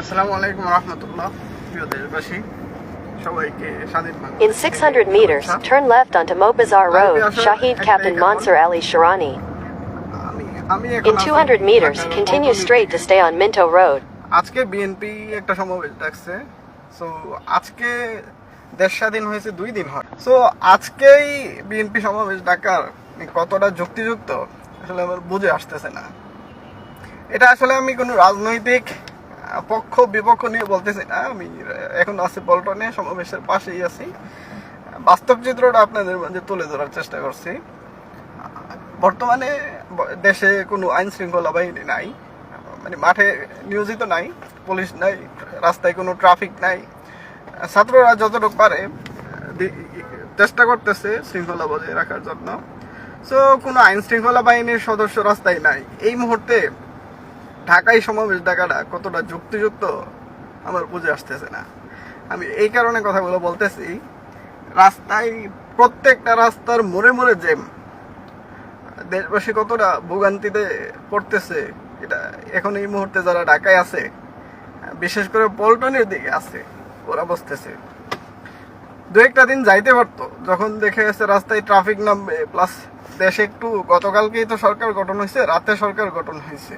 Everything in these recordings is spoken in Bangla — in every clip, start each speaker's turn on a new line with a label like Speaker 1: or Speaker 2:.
Speaker 1: আসসালামু আলাইকুম রহমতুল্লাহ প্রিয় দেশবাসী সবাইকে স্বাধীন
Speaker 2: In 600 meters, turn left onto Mobazar Road, Shahid Captain Mansur Ali Sharani. In 200 meters, continue straight to stay on Minto Road.
Speaker 1: আজকে বিএনপি একটা সমাবেশ ডাকছে। সো আজকে দেশ স্বাধীন হয়েছে দুই দিন হয়। সো আজকেই বিএনপি সমাবেশ ডাকার কতটা যুক্তিযুক্ত আসলে আমার বুঝে আসতেছে না। এটা আসলে আমি কোনো রাজনৈতিক পক্ষ বিপক্ষ নিয়ে বলতেছি না, আমি এখন আছি পল্টনে সমাবেশের পাশেই আছি। বাস্তব চিত্রটা আপনাদের মাঝে তুলে ধরার চেষ্টা করছি। বর্তমানে দেশে কোনো আইন শৃঙ্খলা বাহিনী নাই মানে মাঠে নিয়োজিত নাই, পুলিশ নাই, রাস্তায় কোনো ট্রাফিক নাই। ছাত্ররা যতটুকু পারে চেষ্টা করতেছে শৃঙ্খলা বজায় রাখার জন্য। সো কোনো আইন শৃঙ্খলা বাহিনীর সদস্য রাস্তায় নাই। এই মুহূর্তে ঢাকায় সমাবেশ ডাকাটা কতটা যুক্তিযুক্ত, আমার বুঝে আসতেছে না। আমি এই কারণে কথাগুলো বলতেছি, রাস্তায় প্রত্যেকটা রাস্তার মোড়ে মোড়ে জ্যাম দেশবাসী কতটা ভোগান্তিতে পড়তেছে, এটা এখন এই মুহূর্তে যারা ঢাকায় আছে, বিশেষ করে পল্টনের দিকে আছে, ওরা বসতেছে দু একটা দিন যাইতে পারতো, যখন দেখে গেছে রাস্তায় ট্রাফিক নামবে প্লাস দেশে একটু, গতকালকেই তো সরকার গঠন হয়েছে, রাতে সরকার গঠন হয়েছে।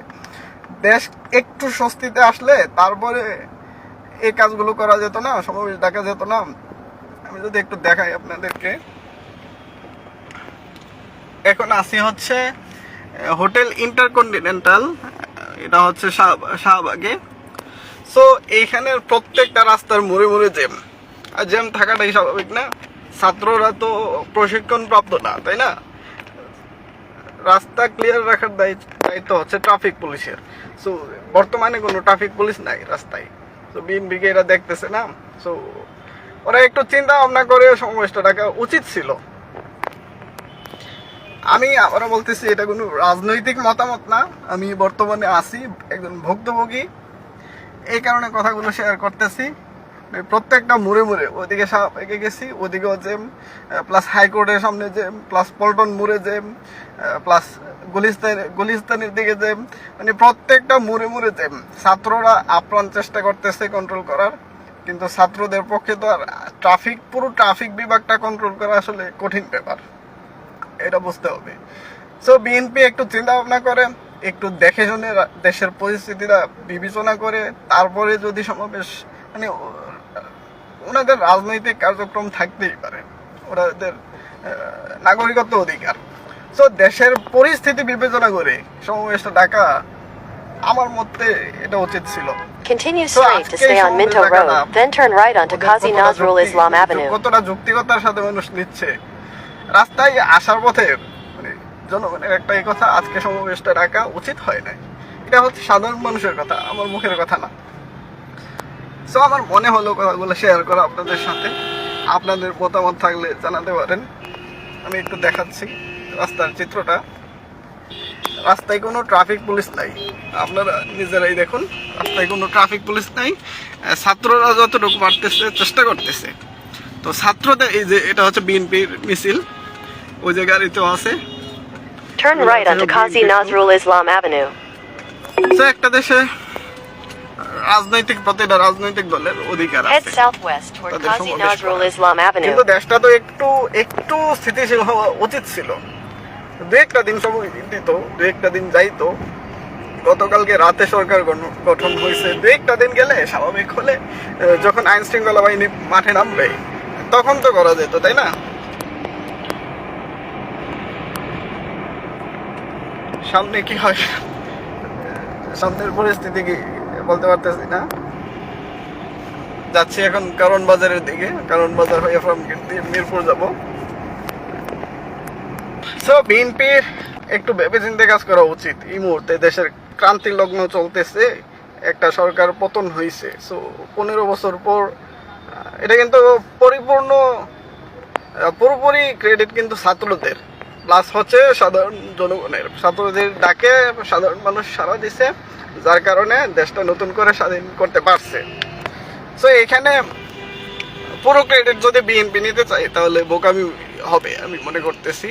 Speaker 1: দেশ একটু স্বস্তিতে আসলে তারপরে এই কাজগুলো করা যেত না, সমাবেশ ডাকা যেত না। আমি যদি একটু দেখাই আপনাদেরকে। এখন আসি হচ্ছে হোটেল ইন্টারকন্টিনেন্টাল, এটা হচ্ছে শাহ- শাহবাগে। সো এইখানের প্রত্যেকটা রাস্তার মোড়ে মোড়ে জ্যাম। আর জ্যাম থাকাটাই স্বাভাবিক না। ছাত্ররা তো প্রশিক্ষণ প্রাপ্ত না, তাই না? রাস্তা ক্লিয়ার রাখার দায়িত্ব দায়িত্ব হচ্ছে ট্রাফিক পুলিশের সো বর্তমানে কোনো ট্রাফিক পুলিশ নাই রাস্তায়। বিএনপিকে এরা দেখতেছে না। সো ওরা একটু চিন্তা ভাবনা করে সমাবেশটা ডাকা উচিত ছিল। আমি আবারও বলতেছি, এটা কোনো রাজনৈতিক মতামত না। আমি বর্তমানে আছি একজন ভুক্তভোগী। এই কারণে কথাগুলো শেয়ার করতেছি। প্রত্যেকটা মুড়ে মুড়ে ওদিকে সাপেকে গেছি, ওদিকেও জেম প্লাস হাইকোর্টের সামনে জেম প্লাস পল্টন মুড়ে জেম প্লাস গুলিস্তান, গুলিস্তানের দিকে জেম মানে প্রত্যেকটা মুড়ে মুড়ে জেম ছাত্ররা আপ্রাণ চেষ্টা করতেছে কন্ট্রোল করার, কিন্তু ছাত্রদের পক্ষে তো আর ট্রাফিক পুরো ট্রাফিক বিভাগটা কন্ট্রোল করা আসলে কঠিন ব্যাপার। এটা বুঝতে হবে। সো বিএনপি একটু চিন্তা ভাবনা করে, একটু দেখে শুনে দেশের পরিস্থিতিটা বিবেচনা করে, তারপরে যদি সমাবেশ মানে ওনাদের রাজনৈতিক কার্যক্রম থাকতেই পারে। ওনাদের নাগরিকত্ব অধিকার। সো দেশের পরিস্থিতি বিবেচনা করে সমাবেশটা ডাকা আমার মতে এটা উচিত ছিল।
Speaker 2: Continue straight to stay on Minto Road, then turn right onto Qazi
Speaker 1: কতটা
Speaker 2: Nazrul Islam Avenue.
Speaker 1: কতটা যুক্তিকতার সাথে মানুষ নিচ্ছে? রাস্তায় আসার পথে মানে জনগণের একটা এই কথা আজকে সমাবেশটা ডাকা উচিত হয় নাই। এটা হচ্ছে সাধারণ মানুষের কথা আমার মুখের কথা না। সো আমার মনে হলো কথাগুলো শেয়ার করা আপনাদের সাথে। আপনাদের মতামত থাকলে জানাতে পারেন। আমি একটু দেখাচ্ছি রাস্তার চিত্রটা। রাস্তায় কোনো ট্রাফিক পুলিশ নাই। আপনারা নিজেরাই দেখুন রাস্তায় কোনো ট্রাফিক পুলিশ নাই। ছাত্ররা যতটুকু পারতেছে চেষ্টা করতেছে। তো ছাত্রদের এই যে এটা হচ্ছে বিএনপির মিছিল। ওই যে গাড়িতেও আছে।
Speaker 2: Turn right onto Qazi Nazrul Islam Avenue.
Speaker 1: একটা দেশে রাজনৈতিক প্রতিটা রাজনৈতিক দলের অধিকার আছে. কিন্তু দেশটা তো একটু একটু স্থিতিশীল হওয়া উচিত ছিল। দু একটা দিন সময় দিত দু একটা দিন যাইতো। গতকালকে রাতে সরকার গঠন হয়েছে। দু একটা দিন গেলে স্বাভাবিক হলে যখন আইন শৃঙ্খলা বাহিনী মাঠে নামবে তখন তো করা যেত তাই না? সামনে কি হয়? সামনের পরিস্থিতি কি? বলতে পারতেছি না। যাচ্ছি এখন কারণ বাজারের দিকে। কারণ বাজার হয়ে ফ্রম দিয়ে মিরপুর যাব। সো বিএনপির একটু ভেবে চিন্তে কাজ করা উচিত। এই মুহূর্তে দেশের ক্রান্তি লগ্ন চলতেছে। একটা সরকার পতন হয়েছে সো পনেরো বছর পর এটা কিন্তু পরিপূর্ণ পুরোপুরি ক্রেডিট কিন্তু ছাত্রদের। প্লাস হচ্ছে সাধারণ জনগণের। ছাত্রদের ডাকে সাধারণ মানুষ সারা দিছে। যার কারণে দেশটা নতুন করে স্বাধীন করতে পারছে। সো এখানে পুরো ক্রেডিট যদি বিএনপি নিতে চাই, তাহলে বোকামি হবে, আমি মনে করতেছি।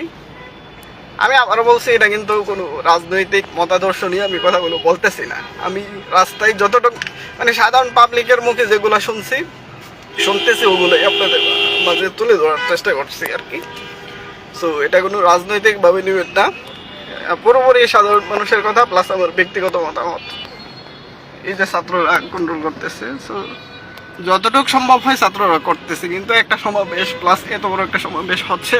Speaker 1: আমি আবারও বলছি, এটা কিন্তু কোনো রাজনৈতিক মতাদর্শ নিয়ে আমি কথাগুলো বলতেছি না। আমি রাস্তায় যতটুকু মানে সাধারণ পাবলিকের মুখে যেগুলো শুনছি, শুনতেছি ওগুলোই আপনাদের মাঝে তুলে ধরার চেষ্টা করছি আর কি। সো এটা কোনো রাজনৈতিকভাবে নিবেন না। পুরোপুরি সাধারণ মানুষের কথা প্লাস আমার ব্যক্তিগত মতামত। এই যে ছাত্ররা কন্ট্রোল করতেছে সো যতটুকু সম্ভব হয় ছাত্ররা করতেছে, কিন্তু একটা সমাবেশ প্লাস এত বড় একটা সমাবেশ হচ্ছে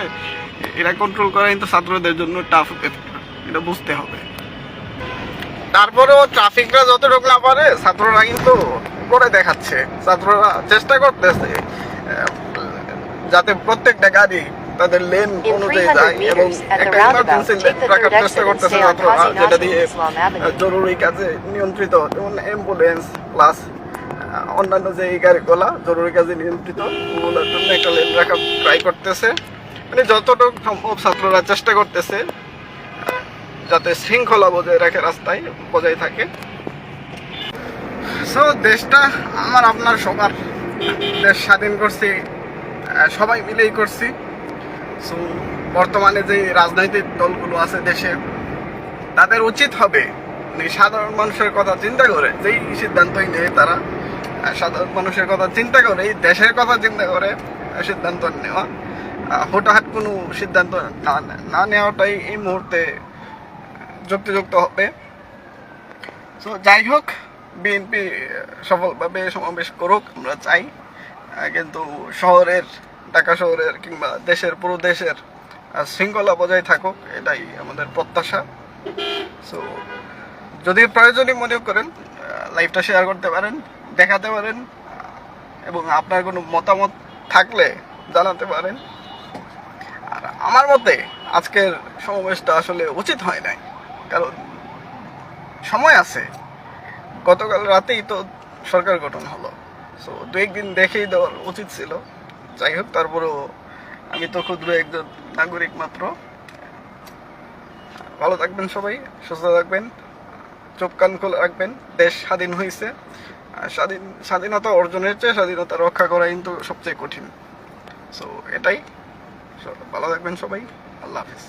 Speaker 1: এটা কন্ট্রোল করা কিন্তু ছাত্রদের জন্য টাফ এটা বুঝতে হবে। তারপরেও ট্রাফিকরা যতটুকু না পারে, ছাত্ররা কিন্তু করে দেখাচ্ছে, ছাত্ররা চেষ্টা করতেছে যাতে প্রত্যেকটা গাড়ি তাদের লেন অনুযায়ী যায় এবং একটা ইমার্জেন্সি রাখার চেষ্টা করতেছে যেটা দিয়ে জরুরি কাজে নিয়ন্ত্রিত যেমন অ্যাম্বুলেন্স প্লাস অন্যান্য যে গাড়িগুলা জরুরি কাজে নিয়ন্ত্রিত ওগুলোর জন্য একটা লেন রাখা ট্রাই করতেছে। মানে যতটুকু সম্ভব ছাত্ররা চেষ্টা করতেছে যাতে শৃঙ্খলা বজায় রাখে রাস্তায় বজায় থাকে। সো দেশটা আমার আপনার সবার দেশ স্বাধীন করছি সবাই মিলেই করছি। সো বর্তমানে যে রাজনৈতিক দলগুলো আছে দেশে, তাদের উচিত হবে মানে সাধারণ মানুষের কথা চিন্তা করে, যেই সিদ্ধান্তই নেয় তারা সাধারণ মানুষের কথা চিন্তা করে দেশের কথা চিন্তা করে সিদ্ধান্ত নেওয়া। হুটাহাট কোনো সিদ্ধান্ত না নেওয়াটাই এই মুহূর্তে যুক্তিযুক্ত হবে। তো যাই হোক, বিএনপি সফলভাবে সমাবেশ করুক, আমরা চাই। কিন্তু শহরের ঢাকা শহরের কিংবা দেশের, পুরো দেশের শৃঙ্খলা বজায় থাকুক, এটাই আমাদের প্রত্যাশা। সো যদি প্রয়োজনই মনে করেন লাইভটা শেয়ার করতে পারেন, দেখাতে পারেন, এবং আপনার কোনো মতামত থাকলে জানাতে পারেন। আর আমার মতে, আজকের সমাবেশটা আসলে উচিত হয় নাই, কারণ সময় আছে। গতকাল রাতেই তো সরকার গঠন হলো। সো দু একদিন দেখেই দেওয়ার উচিত ছিল। যাই হোক, তারপরেও আমি তো ক্ষুদ্র একজন নাগরিক মাত্র। ভালো থাকবেন সবাই, সুস্থ থাকবেন, চোখ কান খোলা রাখবেন, দেশ স্বাধীন হয়েছে স্বাধীন, স্বাধীনতা অর্জনের চেয়ে স্বাধীনতা রক্ষা করা কিন্তু সবচেয়ে কঠিন। সো এটাই। ভালো থাকবেন সবাই, আল্লাহ হাফিজ।